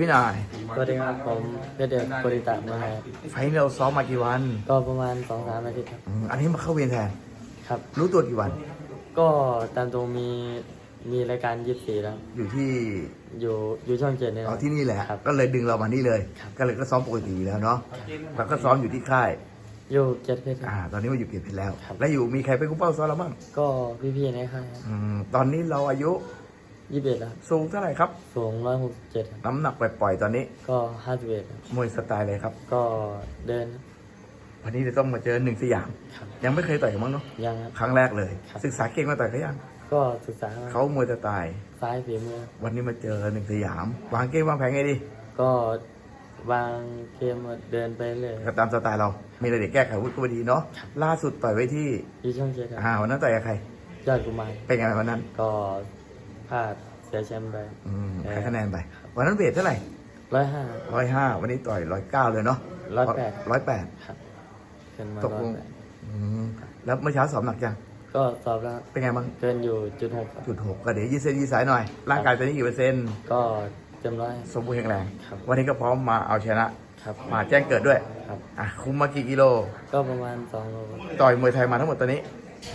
พี่นายสวัสดีครับผมเพชรเดชบริตะมาครับไฟล์เราซ้อมมากี่วันก็ประมาณสองสามอาทิตย์ครับอืมอันนี้มาเข้าเวรแทน ครับ รู้ตัวกี่วัน ก็ตามตรงมีมีรายการยี่สิบสี่แล้ว อยู่ที่อยู่อยู่ช่องเจ็ดเนี่ย เอาที่นี่แหละ ครับก็เลยดึงเรามานี่เลย ครับ ก็เลยก็ซ้อมปกติอยู่แล้วเนาะแล้วก็ซ้อมอยู่ที่ค่าย อยู่เจ็ดเพชรคอ่ารับตอนนี้มาอยู่เกียรติเพชรแล้ว ครับ แล้วอยู่มีใครเป็นกู้เป้าซ้อมเราบ้างก็พี่ๆในค่ายอืมตอนนี้เราอายุ ยี่สิบเอ็ดแล้วสูงเท่าไหร่ครับสูงร้อยหกสิบเจ็ดน้ำหนักปล่อยๆตอนนี้ ก็ห้าสิบเอ็ดมวยสไตล์เลยครับ ก็เดิน วันนี้จะต้องมาเจอหนึ่งสยาม ครับ ยังไม่เคยต่อยกันมั้งเนาะยังครับ ครั้งแรกเลย ครับ ศึกษาเก่งมาต่อยเขายังก็ศึกษามาเขามวยสไตล์ ซ้ายฝีมือ วันนี้มาเจอหนึ่งสยาม วางเกมวางแผนไงดีก็วางเกมเดินไปเรื่อยก็ตามสไตล์เรา มีอะไรเด็กแก้ไขวุฒิก็ดีเนาะ ล่าสุดต่อยไว้ที่อยู่ช่องเจ็ดครับอ่าวันนั้นต่อยกับใคร ยอดกุมารเป็นไงวันนั้น ก็ พลาดเสียแชมป์ไป อืมเออแพ้คะแนนไป วันนั้นเวทเท่าไหร่ร้อยห้าร้อยห้าวันนี้ต่อยร้อยเก้าเลยเนาะร้อยแปดร้อยแปดครับขึ้นมาตกร้อลยงแปดอืมแล้วเมื่อเช้าสอบหนักยังก็สอบแล้ว เป็นไงบ้างเกินอยู่จุดหกครับจุดหกก็เดี๋ยวยืดเส้นยืดสายหน่อย ร่างกายตอนนี้กี่เปอร์เซ็นต์ก็เต็มร้อยสมบูรณ์แข็งแรงครับวันนี้ก็พร้อมมาเอาชนะครับมาแจ้งเกิดด้วยครับอะคุมมากี่กิโล ก็ประมาณสองโล ต่อยมวยไทยมาทั้งหมดตอนนี้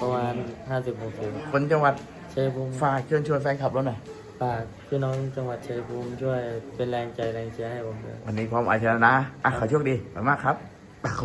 ประมาณห้าสิบหกสิบคนจังหวัด ชัยภูมิฝากเชิญชวนแฟนคลับเราหน่อยฝากพี่น้องจังหวัดชัยภูมิช่วยเป็นแรงใจแรงเชียร์ให้ผมด้วยวันนี้พร้อมเอาชนะนะอะขอโชคดีขอบคุณมากครับ